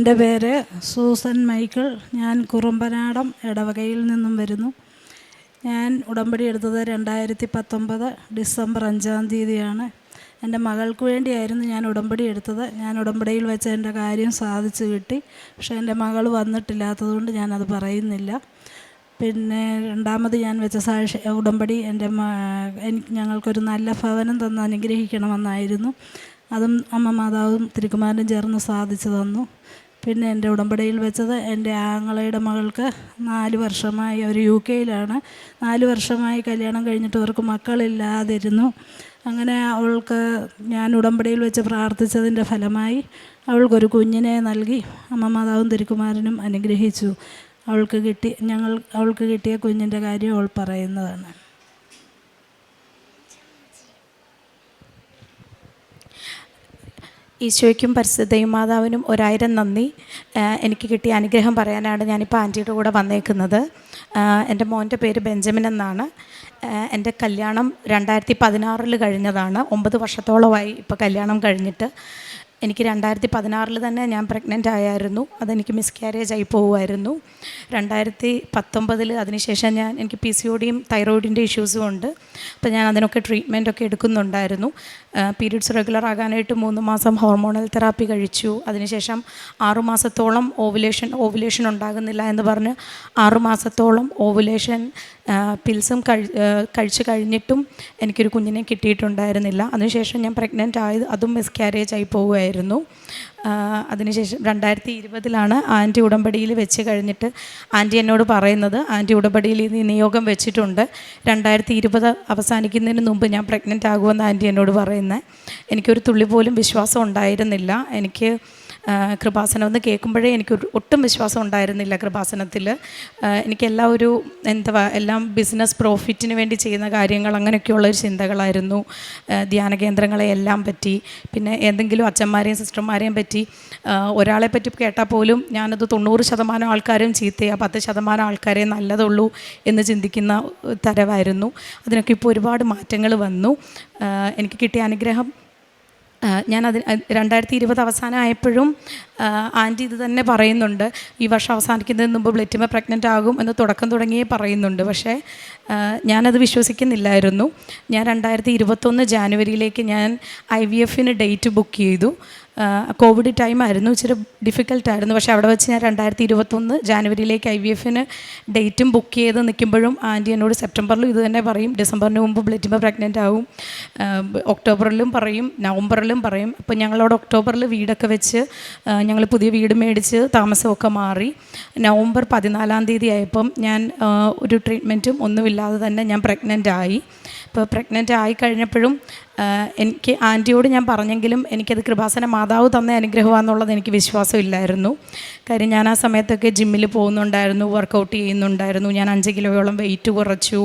എന്റെ പേര് Susan Michael. ഞാൻ കുറുമ്പനാടം ഇടവകയിൽ നിന്നും വരുന്നു. ഞാൻ ഉടമ്പടി എടുത്തത് രണ്ടായിരത്തി പത്തൊമ്പത് ഡിസംബർ അഞ്ചാം തീയതിയാണ്. എന്റെ മകൾക്ക് വേണ്ടിയായിരുന്നു ഞാൻ ഉടമ്പടി എടുത്തത്. ഞാൻ ഉടമ്പടിയിൽ വെച്ച് എന്റെ കാര്യം സാധിച്ചു കിട്ടി. പക്ഷേ എന്റെ മകൾ വന്നിട്ടില്ലാത്തതുകൊണ്ട് ഞാനത് പറയുന്നില്ല. പിന്നെ രണ്ടാമത് ഞാൻ വെച്ച സാക്ഷി ഉടമ്പടി എന്റെ എനിക്ക് ഞങ്ങൾക്കൊരു നല്ല ഭവനം തന്ന് അനുഗ്രഹിക്കണമെന്നായിരുന്നു. അതും അമ്മ മാതാവും തിരുക്കുമാരനും ചേർന്ന് സാധിച്ചു തന്നു. പിന്നെ എന്റെ ഉടമ്പടിയിൽ വെച്ചത് എന്റെ ആങ്ങളയുടെ മകൾക്ക് നാല് വർഷമായി അവർ യു കെയിലാണ്. നാല് വർഷമായി കല്യാണം കഴിഞ്ഞിട്ട് അവർക്ക് മക്കളില്ലാതിരുന്നു. അങ്ങനെ അവൾക്ക് ഞാൻ ഉടമ്പടിയിൽ വെച്ച് പ്രാർത്ഥിച്ചതിന്റെ ഫലമായി അവൾക്കൊരു കുഞ്ഞിനെ നൽകി. അമ്മ മാതാവും തിരുക്കുമാരനും അനുഗ്രഹിച്ചു. അവൾക്ക് കിട്ടി ഞങ്ങൾ അവൾക്ക് കിട്ടിയ കുഞ്ഞിന്റെ കാര്യം അവൾ പറയുന്നതാണ്. ഈശോയ്ക്കും പരിശുദ്ധയും മാതാവിനും ഒരായിരം നന്ദി. എനിക്ക് കിട്ടിയ അനുഗ്രഹം പറയാനാണ് ഞാനിപ്പോൾ ആന്റിയുടെ കൂടെ വന്നേക്കുന്നത്. എന്റെ മോന്റെ പേര് ബെഞ്ചമിൻ എന്നാണ്. എന്റെ കല്യാണം രണ്ടായിരത്തി പതിനാറിൽ കഴിഞ്ഞതാണ്. ഒമ്പത് വർഷത്തോളമായി ഇപ്പോൾ കല്യാണം കഴിഞ്ഞിട്ട്. എനിക്ക് രണ്ടായിരത്തി പതിനാറിൽ തന്നെ ഞാൻ പ്രഗ്നന്റ് ആയായിരുന്നു. അതെനിക്ക് മിസ്കാരേജ് ആയി പോവുമായിരുന്നു. രണ്ടായിരത്തി പത്തൊമ്പതിൽ അതിനുശേഷം ഞാൻ എനിക്ക് പി സി ഒടിയും തൈറോയിഡിന്റെ ഇഷ്യൂസും ഉണ്ട്. അപ്പോൾ ഞാൻ അതിനൊക്കെ ട്രീറ്റ്മെന്റ് ഒക്കെ എടുക്കുന്നുണ്ടായിരുന്നു. പീരീഡ്സ് റെഗുലർ ആകാനായിട്ട് മൂന്ന് മാസം ഹോർമോണൽ തെറാപ്പി കഴിച്ചു. അതിനുശേഷം ആറുമാസത്തോളം ഓവുലേഷൻ ഓവുലേഷൻ ഉണ്ടാകുന്നില്ല എന്ന് പറഞ്ഞ് ആറുമാസത്തോളം ഓവുലേഷൻ പിൽസും കഴി കഴിച്ചു കഴിഞ്ഞിട്ടും എനിക്കൊരു കുഞ്ഞിനെ കിട്ടിയിട്ടുണ്ടായിരുന്നില്ല. അതിനുശേഷം ഞാൻ പ്രഗ്നന്റ് ആയത് അതും മിസ്കാരേജ് ആയി പോവുമായിരുന്നു അതിനുശേഷം രണ്ടായിരത്തി ഇരുപതിലാണ് ആന്റി ഉടമ്പടിയിൽ വെച്ച് കഴിഞ്ഞിട്ട് ആന്റി എന്നോട് പറയുന്നത് ആന്റി ഉടമ്പടിയിൽ ഈ നിയോഗം വെച്ചിട്ടുണ്ട്. രണ്ടായിരത്തി ഇരുപത് അവസാനിക്കുന്നതിന് മുമ്പ് ഞാൻ പ്രഗ്നന്റ് ആകുമെന്ന് ആന്റി എന്നോട് പറയുന്നത് എനിക്കൊരു തുള്ളി പോലും വിശ്വാസം ഉണ്ടായിരുന്നില്ല. എനിക്ക് കൃപാസനം എന്ന് കേൾക്കുമ്പോഴേ എനിക്ക് ഒട്ടും വിശ്വാസം ഉണ്ടായിരുന്നില്ല കൃപാസനത്തിൽ. എനിക്ക് എല്ലാ ഒരു എന്താ എല്ലാം ബിസിനസ് പ്രോഫിറ്റിന് വേണ്ടി ചെയ്യുന്ന കാര്യങ്ങൾ അങ്ങനെയൊക്കെയുള്ള ഒരു ചിന്തകളായിരുന്നു. ധ്യാന കേന്ദ്രങ്ങളെ എല്ലാം പറ്റി പിന്നെ എന്തെങ്കിലും അച്ഛന്മാരെയും സിസ്റ്റർമാരെയും പറ്റി ഒരാളെ പറ്റി കേട്ടാൽ പോലും ഞാനത് തൊണ്ണൂറ് ശതമാനം ആൾക്കാരും ചീത്തയാ പത്ത് ശതമാനം ആൾക്കാരെ നല്ലതുള്ളൂ എന്ന് ചിന്തിക്കുന്ന തരമായിരുന്നു അതിനൊക്കെ ഇപ്പോൾ ഒരുപാട് മാറ്റങ്ങൾ വന്നു. എനിക്ക് കിട്ടിയ അനുഗ്രഹം ഞാൻ അതിന് രണ്ടായിരത്തി ഇരുപത് അവസാനമായപ്പോഴും ആന്റി ഇത് തന്നെ പറയുന്നുണ്ട്. ഈ വർഷം അവസാനിക്കുന്നതിന് മുമ്പ് ബ്ലെറ്റിമ പ്രഗ്നന്റ് ആകും എന്ന് തുടക്കം തുടങ്ങിയേ പറയുന്നുണ്ട്. പക്ഷേ ഞാനത് വിശ്വസിക്കുന്നില്ലായിരുന്നു. ഞാൻ രണ്ടായിരത്തി ഇരുപത്തൊന്ന് ജാനുവരിയിലേക്ക് ഞാൻ ഐ വി എഫിന് ഡേറ്റ് ബുക്ക് ചെയ്തു. കോവിഡ് ടൈം ആയിരുന്നു. ഇച്ചിരി ഡിഫിക്കൽട്ടായിരുന്നു പക്ഷേ അവിടെ വെച്ച് ഞാൻ രണ്ടായിരത്തി ഇരുപത്തൊന്ന് ജാനുവരിയിലേക്ക് ഐ വി എഫിന് ഡേറ്റും ബുക്ക് ചെയ്ത് നിൽക്കുമ്പോഴും ആന്റി എന്നോട് സെപ്റ്റംബറിലും ഇത് തന്നെ പറയും. ഡിസംബറിന് മുമ്പ് ബ്ലറ്റിമ പ്രഗ്നന്റ് ആവും. ഒക്ടോബറിലും പറയും. നവംബറിലും പറയും. അപ്പോൾ ഞങ്ങളവിടെ ഒക്ടോബറിൽ വീടൊക്കെ വെച്ച് ഞങ്ങൾ പുതിയ വീട് മേടിച്ച് താമസമൊക്കെ മാറി. നവംബർ പതിനാലാം തീയതി ആയപ്പം ഞാൻ ഒരു ട്രീറ്റ്മെന്റും ഒന്നുമില്ലാതെ തന്നെ ഞാൻ പ്രഗ്നന്റ് ആയി. ഇപ്പോൾ പ്രഗ്നന്റ് ആയി കഴിഞ്ഞപ്പോഴും എനിക്ക് ആന്റിയോട് ഞാൻ പറഞ്ഞെങ്കിലും എനിക്കത് കൃപാസന മാതാവ് തന്ന അനുഗ്രഹമാണെന്നുള്ളത് എനിക്ക് വിശ്വാസമില്ലായിരുന്നു. കാര്യം ഞാൻ ആ സമയത്തൊക്കെ ജിമ്മിൽ പോകുന്നുണ്ടായിരുന്നു വർക്കൗട്ട് ചെയ്യുന്നുണ്ടായിരുന്നു. ഞാൻ അഞ്ച് കിലോയോളം വെയിറ്റ് കുറച്ചു.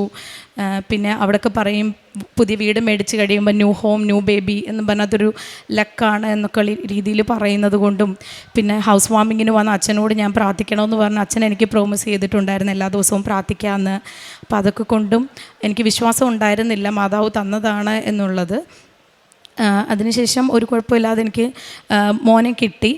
പിന്നെ അവിടെയൊക്കെ പറയും പുതിയ വീട് മേടിച്ച് കഴിയുമ്പോൾ ന്യൂ ഹോം ന്യൂ ബേബി എന്ന് പറഞ്ഞതൊരു ലക്കാണ് എന്നൊക്കെ രീതിയിൽ പറയുന്നത് കൊണ്ടും പിന്നെ ഹൗസ് വാമിങ്ങിന് വന്ന അച്ഛനോട് ഞാൻ പ്രാർത്ഥിക്കണമെന്ന് പറഞ്ഞ അച്ഛൻ എനിക്ക് പ്രോമിസ് ചെയ്തിട്ടുണ്ടായിരുന്നു എല്ലാ ദിവസവും പ്രാർത്ഥിക്കാമെന്ന് അപ്പോൾ അതൊക്കെ കൊണ്ടും എനിക്ക് വിശ്വാസം ഉണ്ടായിരുന്നില്ല മാതാവ് തന്നതാണ് എന്നുള്ളത്. അതിനുശേഷം ഒരു കുഴപ്പമില്ലാതെ എനിക്ക് മോനെ കിട്ടി.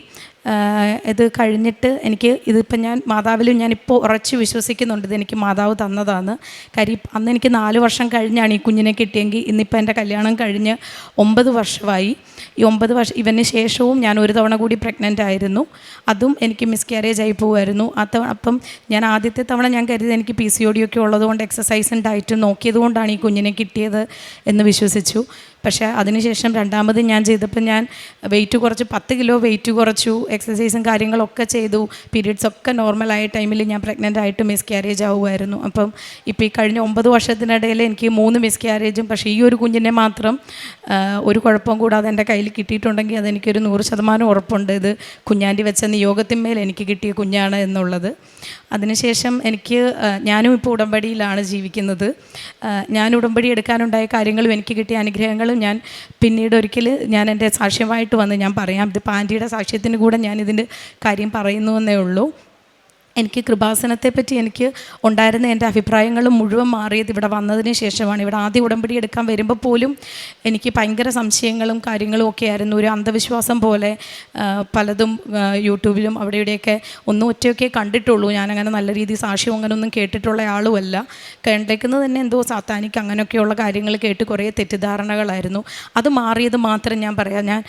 ഇത് കഴിഞ്ഞിട്ട് എനിക്ക് ഇതിപ്പം ഞാൻ മാതാവിലും ഞാനിപ്പോൾ ഉറച്ച് വിശ്വസിക്കുന്നുണ്ട് ഇതെനിക്ക് മാതാവ് തന്നതാണ് കാര്യം അന്ന് എനിക്ക് നാല് വർഷം കഴിഞ്ഞാണ് ഈ കുഞ്ഞിനെ കിട്ടിയെങ്കിൽ ഇന്നിപ്പോൾ എന്റെ കല്യാണം കഴിഞ്ഞ് ഒമ്പത് വർഷമായി. ഈ ഒമ്പത് വർഷം ഇവന് ശേഷവും ഞാൻ ഒരു തവണ കൂടി പ്രഗ്നന്റ് ആയിരുന്നു. അതും എനിക്ക് മിസ്കാരേജ് ആയി പോകുമായിരുന്നു ആ തവണ അപ്പം ഞാൻ ആദ്യത്തെ തവണ ഞാൻ കരുതി എനിക്ക് പി സി ഒ ഒക്കെ ഉള്ളതുകൊണ്ട് എക്സസൈസും ഡയറ്റും നോക്കിയതുകൊണ്ടാണ് ഈ കുഞ്ഞിനെ കിട്ടിയത് എന്ന് വിശ്വസിച്ചു. പക്ഷേ അതിനുശേഷം രണ്ടാമത് ഞാൻ ചെയ്തപ്പോൾ ഞാൻ വെയിറ്റ് കുറച്ച് പത്ത് കിലോ വെയിറ്റ് കുറച്ചു എക്സസൈസും കാര്യങ്ങളൊക്കെ ചെയ്തു. പീരീഡ്സ് ഒക്കെ നോർമലായ ടൈമിൽ ഞാൻ പ്രഗ്നന്റ് ആയിട്ട് മിസ് ക്യാരേജ് ആവുമായിരുന്നു. അപ്പം ഇപ്പോൾ ഈ കഴിഞ്ഞ ഒമ്പത് വർഷത്തിനിടയിൽ എനിക്ക് മൂന്ന് മിസ് ക്യാരേജും പക്ഷേ ഈ ഒരു കുഞ്ഞിനെ മാത്രം ഒരു കുഴപ്പം കൂടാതെ എന്റെ കയ്യിൽ കിട്ടിയിട്ടുണ്ടെങ്കിൽ അതെനിക്കൊരു നൂറ് ശതമാനം ഉറപ്പുണ്ട്. ഇത് കുഞ്ഞാണ്ടി വെച്ച നിയോഗത്തിന്മേൽ എനിക്ക് കിട്ടിയ കുഞ്ഞാണ് എന്നുള്ളത്. അതിനുശേഷം എനിക്ക് ഞാനും ഇപ്പോൾ ഉടമ്പടിയിലാണ് ജീവിക്കുന്നത്. ഞാൻ ഉടമ്പടി എടുക്കാനുണ്ടായ കാര്യങ്ങളും എനിക്ക് കിട്ടിയ അനുഗ്രഹങ്ങളും ഞാൻ പിന്നീട് ഒരിക്കൽ ഞാൻ എന്റെ സാക്ഷ്യമായിട്ട് വന്ന് ഞാൻ പറയാം. ഇത് പാന്റിയുടെ സാക്ഷ്യത്തിന് കൂടെ ഞാൻ ഇതിന്റെ കാര്യം പറയുന്നു എന്നേ ഉള്ളൂ. എനിക്ക് കൃപാസനത്തെപ്പറ്റി എനിക്ക് ഉണ്ടായിരുന്ന എന്റെ അഭിപ്രായങ്ങൾ മുഴുവൻ മാറിയത് ഇവിടെ വന്നതിന് ശേഷമാണ്. ഇവിടെ ആദ്യ ഉടമ്പടി എടുക്കാൻ വരുമ്പോൾ പോലും എനിക്ക് ഭയങ്കര സംശയങ്ങളും കാര്യങ്ങളും ഒക്കെ ആയിരുന്നു. ഒരു അന്ധവിശ്വാസം പോലെ പലതും യൂട്യൂബിലും അവിടെ ഇവിടെയൊക്കെ ഒന്നും ഒറ്റയൊക്കെ കണ്ടിട്ടുള്ളൂ. ഞാനങ്ങനെ നല്ല രീതിയിൽ സാക്ഷ്യം അങ്ങനെ ഒന്നും കേട്ടിട്ടുള്ള ആളുമല്ല. കേട്ടേക്കുന്നത് തന്നെ എന്തോ സാത്താനിക്ക് അങ്ങനെയൊക്കെയുള്ള കാര്യങ്ങൾ കേട്ട് കുറേ തെറ്റിദ്ധാരണകളായിരുന്നു. അത് മാറിയത് മാത്രം ഞാൻ പറയാം. ഞാൻ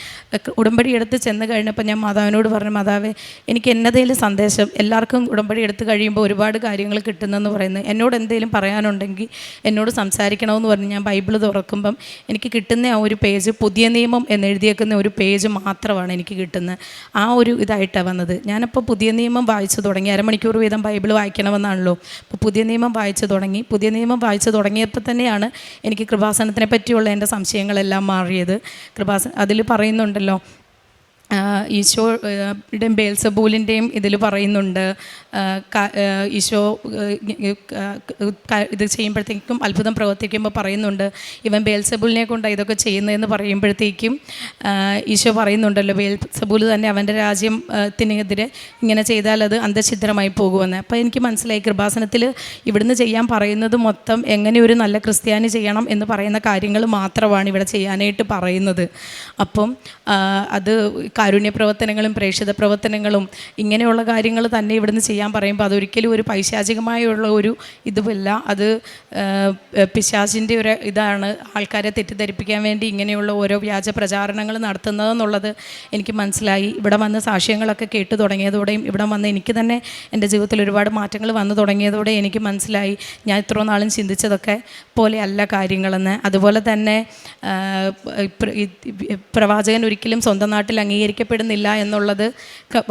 ഉടമ്പടി എടുത്ത് ചെന്ന് കഴിഞ്ഞപ്പോൾ ഞാൻ മാതാവിനോട് പറഞ്ഞു മാതാവേ എനിക്ക് എന്നതേലും സന്ദേശം എല്ലാവർക്കും ഉടമ്പടി എടുത്തു കഴിയുമ്പോൾ ഒരുപാട് കാര്യങ്ങൾ കിട്ടുന്നെന്ന് പറയുന്നത്. എന്നോട് എന്തെങ്കിലും പറയാനുണ്ടെങ്കിൽ എന്നോട് സംസാരിക്കണമെന്ന് പറഞ്ഞ് ഞാൻ ബൈബിൾ തുറക്കുമ്പം എനിക്ക് കിട്ടുന്ന ആ ഒരു പേജ് പുതിയ നിയമം എന്നെഴുതിയേക്കുന്ന ഒരു പേജ് മാത്രമാണ് എനിക്ക് കിട്ടുന്നത്. ആ ഒരു ഇതായിട്ടാണ് വന്നത്. ഞാനപ്പോൾ പുതിയ നിയമം വായിച്ചു തുടങ്ങി. അരമണിക്കൂർ വീതം ബൈബിൾ വായിക്കണമെന്നാണല്ലോ. അപ്പോൾ പുതിയ നിയമം വായിച്ചു തുടങ്ങി. പുതിയ നിയമം വായിച്ചു തുടങ്ങിയപ്പോൾ തന്നെയാണ് എനിക്ക് കൃപാസനത്തിനെ പറ്റിയുള്ള എന്റെ സംശയങ്ങളെല്ലാം മാറിയത്. കൃപാസന അതിൽ പറയുന്നുണ്ടല്ലോ ആ, ഈശോ യുടെയും ബേൽസബൂലിന്റെയും ഇതിൽ പറയുന്നുണ്ട്. ഈശോ ഇത് ചെയ്യുമ്പോഴത്തേക്കും അത്ഭുതം പ്രവർത്തിക്കുമ്പോൾ പറയുന്നുണ്ട്. ഇവൻ ബേൽസബൂലിനെ കൊണ്ടാണ് ഇതൊക്കെ ചെയ്യുന്നതെന്ന് പറയുമ്പോഴത്തേക്കും ഈശോ പറയുന്നുണ്ടല്ലോ ബേൽസബൂൽ തന്നെ അവന്റെ രാജ്യത്തിനെതിരെ ഇങ്ങനെ ചെയ്താൽ അത് അന്ധഛിദ്രമായി പോകുമെന്ന്. അപ്പോൾ എനിക്ക് മനസ്സിലായി കൃപാസനത്തിൽ ഇവിടുന്ന് ചെയ്യാൻ പറയുന്നത് മൊത്തം എങ്ങനെ ഒരു നല്ല ക്രിസ്ത്യാനി ചെയ്യണം എന്ന് പറയുന്ന കാര്യങ്ങൾ മാത്രമാണ് ഇവിടെ ചെയ്യാനായിട്ട് പറയുന്നത്. അപ്പം അത് കാരുണ്യ പ്രവർത്തനങ്ങളും പ്രേക്ഷിത പ്രവർത്തനങ്ങളും ഇങ്ങനെയുള്ള കാര്യങ്ങൾ തന്നെ ഇവിടുന്ന് ചെയ്യാൻ പറയുമ്പോൾ അതൊരിക്കലും ഒരു പൈശാചികമായുള്ള ഒരു ഇതുമല്ല. അത് പിശാചിന്റെ ഒരു ഇതാണ് ആൾക്കാരെ തെറ്റിദ്ധരിപ്പിക്കാൻ വേണ്ടി ഇങ്ങനെയുള്ള ഓരോ വ്യാജ പ്രചാരണങ്ങൾ നടത്തുന്നതെന്നുള്ളത് എനിക്ക് മനസ്സിലായി. ഇവിടെ വന്ന് സാക്ഷ്യങ്ങളൊക്കെ കേട്ട് തുടങ്ങിയതോടെയും ഇവിടെ വന്ന് എനിക്ക് തന്നെ എന്റെ ജീവിതത്തിൽ ഒരുപാട് മാറ്റങ്ങൾ വന്നു തുടങ്ങിയതോടെ എനിക്ക് മനസ്സിലായി. ഞാൻ ഇത്രയും നാളും ചിന്തിച്ചതൊക്കെ പോലെയല്ല കാര്യങ്ങളെന്ന്. അതുപോലെ തന്നെ പ്രവാചകൻ ഒരിക്കലും സ്വന്തം നാട്ടിൽ അംഗീകരിക്കപ്പെടുന്നില്ല എന്നുള്ളത്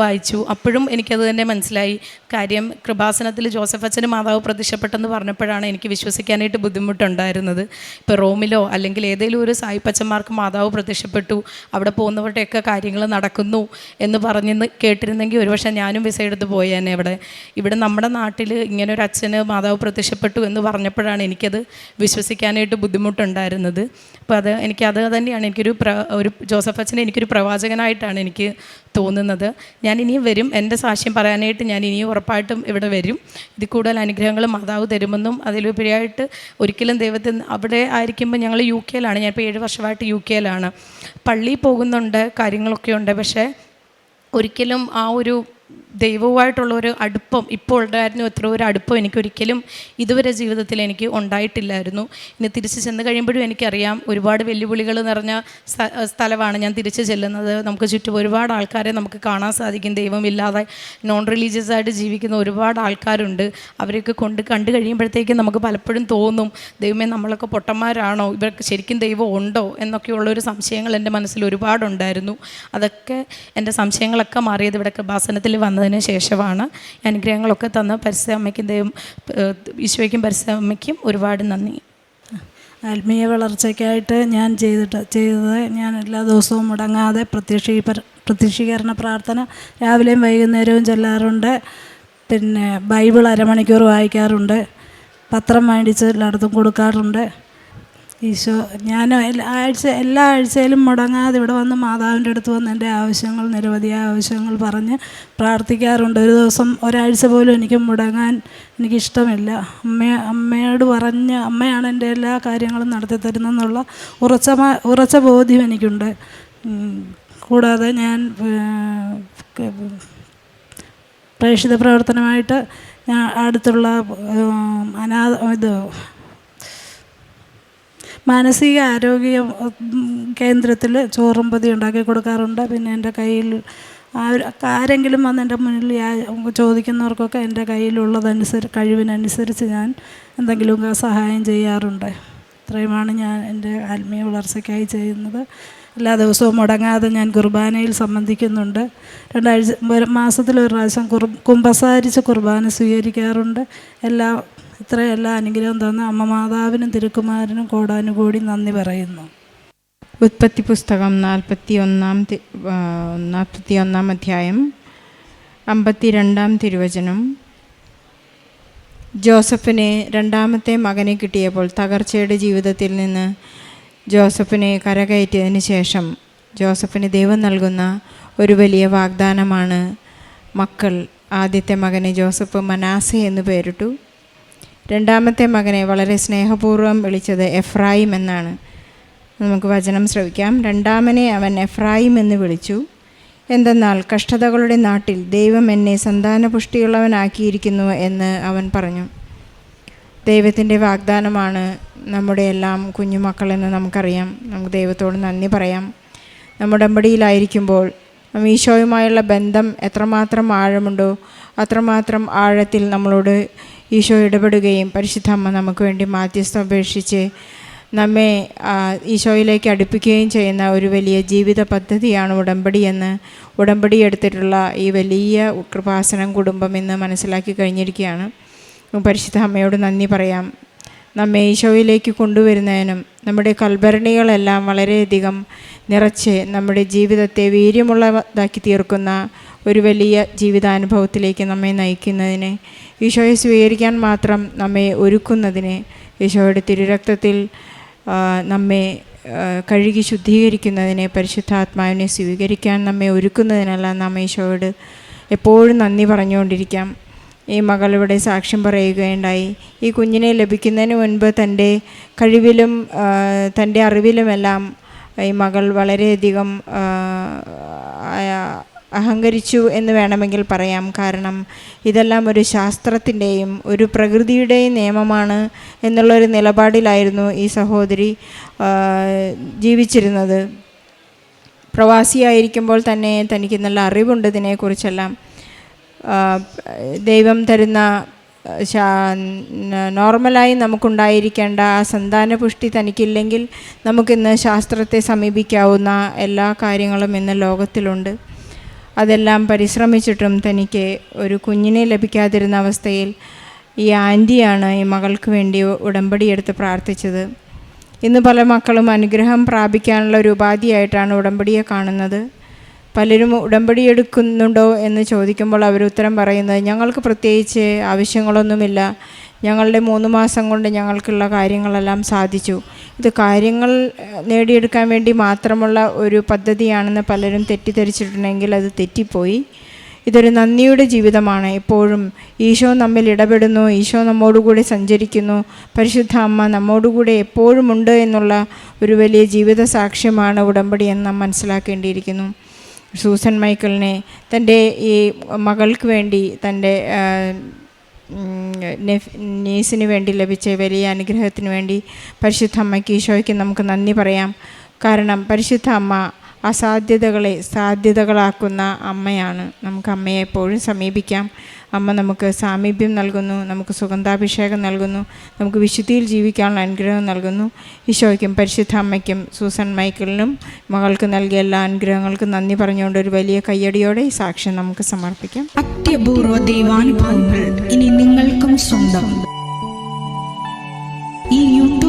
വായിച്ചു. അപ്പോഴും എനിക്കത് തന്നെ മനസ്സിലായി. കാര്യം കൃപാസനത്തിൽ ജോസഫ് അച്ഛന് മാതാവ് പ്രത്യക്ഷപ്പെട്ടെന്ന് പറഞ്ഞപ്പോഴാണ് എനിക്ക് വിശ്വസിക്കാനായിട്ട് ബുദ്ധിമുട്ടുണ്ടായിരുന്നത്. ഇപ്പോൾ റോമിലോ അല്ലെങ്കിൽ ഏതെങ്കിലും ഒരു സായിപ്പച്ചന്മാർക്ക് മാതാവ് പ്രത്യക്ഷപ്പെട്ടു അവിടെ പോകുന്നവരുടെയൊക്കെ കാര്യങ്ങൾ നടക്കുന്നു എന്ന് പറഞ്ഞ് കേട്ടിരുന്നെങ്കിൽ ഒരുപക്ഷെ ഞാനും വിസ എടുത്ത് പോയേനെ ഇവിടെ ഇവിടെ നമ്മുടെ നാട്ടിൽ ഇങ്ങനെ ഒരു അച്ഛന് മാതാവ് പ്രത്യക്ഷപ്പെട്ടു എന്ന് പറഞ്ഞപ്പോഴാണ് എനിക്കത് വിശ്വസിക്കാനായിട്ട് ബുദ്ധിമുട്ടുണ്ടായിരുന്നത്. അപ്പോൾ അത് എനിക്ക് അത് തന്നെയാണ്. എനിക്കൊരു പ്ര ഒരു ജോസഫ് അച്ഛനെ എനിക്കൊരു പ്രവാചകനായിട്ടാണ് എനിക്ക് തോന്നുന്നത്. ഞാൻ ഇനിയും വരും. എന്റെ സാക്ഷ്യം പറയാനായിട്ട് ഞാൻ ഇനിയും ഉറപ്പായിട്ടും ഇവിടെ വരും. ഇത് കൂടുതൽ അനുഗ്രഹങ്ങൾ മാതാവ് തരുമെന്നും അതിലുപരിയായിട്ട് ഒരിക്കലും ദൈവത്തിൽ അവിടെ ആയിരിക്കുമ്പോൾ ഞങ്ങൾ യു കെയിലാണ്. ഞാനിപ്പോൾ ഏഴ് വർഷമായിട്ട് യു കെയിലാണ്. പള്ളിയിൽ പോകുന്നുണ്ട് കാര്യങ്ങളൊക്കെ ഉണ്ട്. പക്ഷേ ഒരിക്കലും ആ ഒരു ദൈവവുമായിട്ടുള്ള ഒരു അടുപ്പം ഇപ്പോൾ ഉണ്ടായിരുന്നു എത്ര ഒരു അടുപ്പം എനിക്കൊരിക്കലും ഇതുവരെ ജീവിതത്തിൽ എനിക്ക് ഉണ്ടായിട്ടില്ലായിരുന്നു. ഇനി തിരിച്ച് ചെന്ന് കഴിയുമ്പോഴും എനിക്കറിയാം ഒരുപാട് വെല്ലുവിളികൾ നിറഞ്ഞ സ്ഥ- സ്ഥലമാണ് ഞാൻ തിരിച്ച് ചെല്ലുന്നത്. നമുക്ക് ചുറ്റും ഒരുപാട് ആൾക്കാരെ നമുക്ക് കാണാൻ സാധിക്കും. ദൈവമില്ലാതെ നോൺ റിലീജിയസ് ആയിട്ട് ജീവിക്കുന്ന ഒരുപാട് ആൾക്കാരുണ്ട്. അവരെയൊക്കെ കൊണ്ട് കണ്ടു കഴിയുമ്പോഴത്തേക്കും നമുക്ക് പലപ്പോഴും തോന്നും ദൈവമേ നമ്മളൊക്കെ പൊട്ടന്മാരാണോ? ഇവർക്ക് ശരിക്കും ദൈവം ഉണ്ടോ? എന്നൊക്കെയുള്ളൊരു സംശയങ്ങൾ എന്റെ മനസ്സിൽ ഒരുപാടുണ്ടായിരുന്നു. അതൊക്കെ എന്റെ സംശയങ്ങളൊക്കെ മാറിയത് ഇവിടെ കൃപാസനത്തിൽ വന്നതിന് ശേഷമാണ് അനുഗ്രഹങ്ങളൊക്കെ തന്ന പരിസ്ഥിതി അമ്മയ്ക്കും ദൈവം ഈശോയ്ക്കും പരിസ്ഥിതി അമ്മയ്ക്കും ഒരുപാട് നന്ദി. ആത്മീയ വളർച്ചയ്ക്കായിട്ട് ഞാൻ ചെയ്തിട്ട് ചെയ്തത് ഞാൻ എല്ലാ ദിവസവും മുടങ്ങാതെ പ്രത്യക്ഷീ പ്രത്യക്ഷീകരണ പ്രാർത്ഥന രാവിലെയും വൈകുന്നേരവും ചെല്ലാറുണ്ട്. പിന്നെ ബൈബിൾ അരമണിക്കൂർ വായിക്കാറുണ്ട്. പത്രം മേടിച്ച് എല്ലായിടത്തും കൊടുക്കാറുണ്ട്. ഈശോ ഞാൻ ആഴ്ച എല്ലാ ആഴ്ചയിലും മുടങ്ങാതെ ഇവിടെ വന്ന് മാതാവിന്റെ അടുത്ത് വന്ന് എന്റെ ആവശ്യങ്ങൾ നിരവധിയായ ആവശ്യങ്ങൾ പറഞ്ഞ് പ്രാർത്ഥിക്കാറുണ്ട്. ഒരു ദിവസം ഒരാഴ്ച പോലും എനിക്ക് മുടങ്ങാൻ എനിക്കിഷ്ടമില്ല. അമ്മ അമ്മയോട് പറഞ്ഞ് അമ്മയാണ് എന്റെ എല്ലാ കാര്യങ്ങളും നടത്തി തരുന്നെന്നുള്ള ഉറച്ച ഉറച്ച ബോധ്യം എനിക്കുണ്ട്. കൂടാതെ ഞാൻ പ്രേക്ഷിത പ്രവർത്തനമായിട്ട് ഞാൻ അടുത്തുള്ള അനാഥ ഇത് മാനസിക ആരോഗ്യ കേന്ദ്രത്തിൽ ചോറും പതി ഉണ്ടാക്കി കൊടുക്കാറുണ്ട്. പിന്നെ എന്റെ കയ്യിൽ ആര് ആരെങ്കിലും വന്ന് എന്റെ മുന്നിൽ ചോദിക്കുന്നവർക്കൊക്കെ എന്റെ കയ്യിലുള്ളതനുസരിച്ച് കഴിവിനനുസരിച്ച് ഞാൻ എന്തെങ്കിലുമൊക്കെ സഹായം ചെയ്യാറുണ്ട്. ഇത്രയുമാണ് ഞാൻ എന്റെ ആത്മീയ വളർച്ചയ്ക്കായി ചെയ്യുന്നത്. എല്ലാ ദിവസവും മുടങ്ങാതെ ഞാൻ കുർബാനയിൽ സംബന്ധിക്കുന്നുണ്ട്. രണ്ടാഴ്ച മാസത്തിൽ ഒരു പ്രാവശ്യം കുർ കുമ്പസാരിച്ച് കുർബാന സ്വീകരിക്കാറുണ്ട്. എല്ലാ ഇത്രയും എല്ലാ അനുഗ്രഹം തന്ന അമ്മ മാതാവിനും തിരുക്കുമാരനും കോടാനുകൂടി നന്ദി പറയുന്നു. ഉത്പത്തി പുസ്തകം നാൽപ്പത്തി ഒന്നാം നാൽപ്പത്തി ഒന്നാം അധ്യായം അമ്പത്തി രണ്ടാം തിരുവചനം. ജോസഫിനെ രണ്ടാമത്തെ മകനെ കിട്ടിയപ്പോൾ തകർച്ചയുടെ ജീവിതത്തിൽ നിന്ന് ജോസഫിനെ കരകയറ്റിയതിന് ശേഷം ജോസഫിന് ദൈവം നൽകുന്ന ഒരു വലിയ വാഗ്ദാനമാണ് മക്കൾ ആദ്യത്തെ മകനെ ജോസഫ് മനാസെ എന്ന് പേരിട്ടു. രണ്ടാമത്തെ മകനെ വളരെ സ്നേഹപൂർവം വിളിച്ചത് എഫ്രായിം എന്നാണ്. നമുക്ക് വചനം ശ്രവിക്കാം. രണ്ടാമനെ അവൻ എഫ്രായിം എന്ന് വിളിച്ചു. എന്തെന്നാൽ കഷ്ടതകളുടെ നാട്ടിൽ ദൈവം എന്നെ സന്താനപുഷ്ടിയുള്ളവനാക്കിയിരിക്കുന്നു എന്ന് അവൻ പറഞ്ഞു. ദൈവത്തിന്റെ വാഗ്ദാനമാണ് നമ്മുടെ എല്ലാം കുഞ്ഞുമക്കളെന്ന് നമുക്കറിയാം. നമുക്ക് ദൈവത്തോട് നന്ദി പറയാം. നമ്മുടെ അമ്പടിയിലായിരിക്കുമ്പോൾ ഈശോയുമായുള്ള ബന്ധം എത്രമാത്രം ആഴമുണ്ടോ അത്രമാത്രം ആഴത്തിൽ നമ്മളോട് ഈശോ ഇടപെടുകയും പരിശുദ്ധ അമ്മ നമുക്ക് വേണ്ടി മാധ്യസ്ഥം അപേക്ഷിച്ച് നമ്മെ ഈശോയിലേക്ക് അടുപ്പിക്കുകയും ചെയ്യുന്ന ഒരു വലിയ ജീവിത പദ്ധതിയാണ് ഉടമ്പടി എന്ന് ഉടമ്പടി എടുത്തിട്ടുള്ള ഈ വലിയ കൃപാസനം കുടുംബം എന്ന് മനസ്സിലാക്കി കഴിഞ്ഞിരിക്കുകയാണ്. പരിശുദ്ധ അമ്മയോട് നന്ദി പറയാം. നമ്മെ ഈശോയിലേക്ക് കൊണ്ടുവരുന്നതിനും നമ്മുടെ കൽഭരണികളെല്ലാം വളരെയധികം നിറച്ച് നമ്മുടെ ജീവിതത്തെ വീര്യമുള്ളതാക്കി തീർക്കുന്ന ഒരു വലിയ ജീവിതാനുഭവത്തിലേക്ക് നമ്മെ നയിക്കുന്നതിന്. ഈശോയെ സ്വീകരിക്കാൻ മാത്രം നമ്മെ ഒരുക്കുന്നതിന് ഈശോയുടെ തിരുരക്തത്തിൽ നമ്മെ കഴുകി ശുദ്ധീകരിക്കുന്നതിനെ പരിശുദ്ധാത്മാവിനെ സ്വീകരിക്കാൻ നമ്മെ ഒരുക്കുന്നതിനെല്ലാം നാം ഈശോയോട് എപ്പോഴും നന്ദി പറഞ്ഞുകൊണ്ടിരിക്കാം. ഈ മകളിവിടെ സാക്ഷ്യം പറയുകയുണ്ടായി. ഈ കുഞ്ഞിനെ ലഭിക്കുന്നതിന് മുൻപ് തന്റെ കഴിവിലും തന്റെ അറിവിലുമെല്ലാം ഈ മകൾ വളരെയധികം അഹങ്കരിച്ചു എന്ന് വേണമെങ്കിൽ പറയാം. കാരണം ഇതെല്ലാം ഒരു ശാസ്ത്രത്തിന്റെയും ഒരു പ്രകൃതിയുടെയും നിയമമാണ് എന്നുള്ളൊരു നിലപാടിലായിരുന്നു ഈ സഹോദരി ജീവിച്ചിരുന്നത്. പ്രവാസിയായിരിക്കുമ്പോൾ തന്നെ തനിക്ക് നല്ല അറിവുണ്ട് ഇതിനെക്കുറിച്ചെല്ലാം. ദൈവം തരുന്ന നോർമലായി നമുക്കുണ്ടായിരിക്കേണ്ട ആ സന്താനപുഷ്ടി തനിക്കില്ലെങ്കിൽ നമുക്കിന്ന് ശാസ്ത്രത്തെ സമീപിക്കാവുന്ന എല്ലാ കാര്യങ്ങളും ഇന്ന് ലോകത്തിലുണ്ട്. അതെല്ലാം പരിശ്രമിച്ചിട്ടും തനിക്ക് ഒരു കുഞ്ഞിനെ ലഭിക്കാതിരുന്ന അവസ്ഥയിൽ ഈ ആന്റിയാണ് ഈ മകൾക്ക് വേണ്ടി ഉടമ്പടിയെടുത്ത് പ്രാർത്ഥിച്ചത്. ഇന്ന് പല മക്കളും അനുഗ്രഹം പ്രാപിക്കാനുള്ള ഒരു ഉപാധിയായിട്ടാണ് ഉടമ്പടിയെ കാണുന്നത്. പലരും ഉടമ്പടി എടുക്കുന്നുണ്ടോ എന്ന് ചോദിക്കുമ്പോൾ അവർ ഉത്തരം പറയുന്നത് ഞങ്ങൾക്ക് പ്രത്യേകിച്ച് ആവശ്യങ്ങളൊന്നുമില്ല. ഞങ്ങളുടെ മൂന്ന് മാസം കൊണ്ട് ഞങ്ങൾക്കുള്ള കാര്യങ്ങളെല്ലാം സാധിച്ചു. ഇത് കാര്യങ്ങൾ നേടിയെടുക്കാൻ വേണ്ടി മാത്രമുള്ള ഒരു പദ്ധതിയാണെന്ന് പലരും തെറ്റിദ്ധരിച്ചിട്ടുണ്ടെങ്കിൽ അത് തെറ്റിപ്പോയി. ഇതൊരു നന്ദിയുടെ ജീവിതമാണ്. എപ്പോഴും ഈശോ നമ്മിൽ ഇടപെടുന്നു ഈശോ നമ്മോടുകൂടി സഞ്ചരിക്കുന്നു. പരിശുദ്ധ അമ്മ നമ്മോടുകൂടെ എപ്പോഴും ഉണ്ട് എന്നുള്ള ഒരു വലിയ ജീവിത സാക്ഷ്യമാണ് ഉടമ്പടി എന്ന് നാം മനസ്സിലാക്കേണ്ടിയിരിക്കുന്നു. സൂസൻ മൈക്കിളിനെ തന്റെ ഈ മകൾക്ക് വേണ്ടി തന്റെ നീസിന് വേണ്ടി ലഭിച്ച വലിയ അനുഗ്രഹത്തിന് വേണ്ടി പരിശുദ്ധ അമ്മയ്ക്ക് ഈശോയ്ക്ക് നമുക്ക് നന്ദി പറയാം. കാരണം പരിശുദ്ധ അമ്മ അസാധ്യതകളെ സാധ്യതകളാക്കുന്ന അമ്മയാണ്. നമുക്ക് അമ്മയെ എപ്പോഴും സമീപിക്കാം. അമ്മ നമുക്ക് സാമീപ്യം നൽകുന്നു നമുക്ക് സുഗന്ധാഭിഷേകം നൽകുന്നു നമുക്ക് വിശുദ്ധിയിൽ ജീവിക്കാനുള്ള അനുഗ്രഹം നൽകുന്നു. ഈശോയ്ക്കും പരിശുദ്ധ അമ്മയ്ക്കും സൂസൻ മൈക്കിളിനും മകൾക്ക് നൽകിയ എല്ലാ അനുഗ്രഹങ്ങൾക്കും നന്ദി പറഞ്ഞുകൊണ്ട് ഒരു വലിയ കയ്യടിയോടെ ഈ സാക്ഷ്യം നമുക്ക് സമർപ്പിക്കാം. അത്യപൂർവ ദൈവാനുഭവങ്ങൾ ഇനി നിങ്ങൾക്കും സ്വന്തം.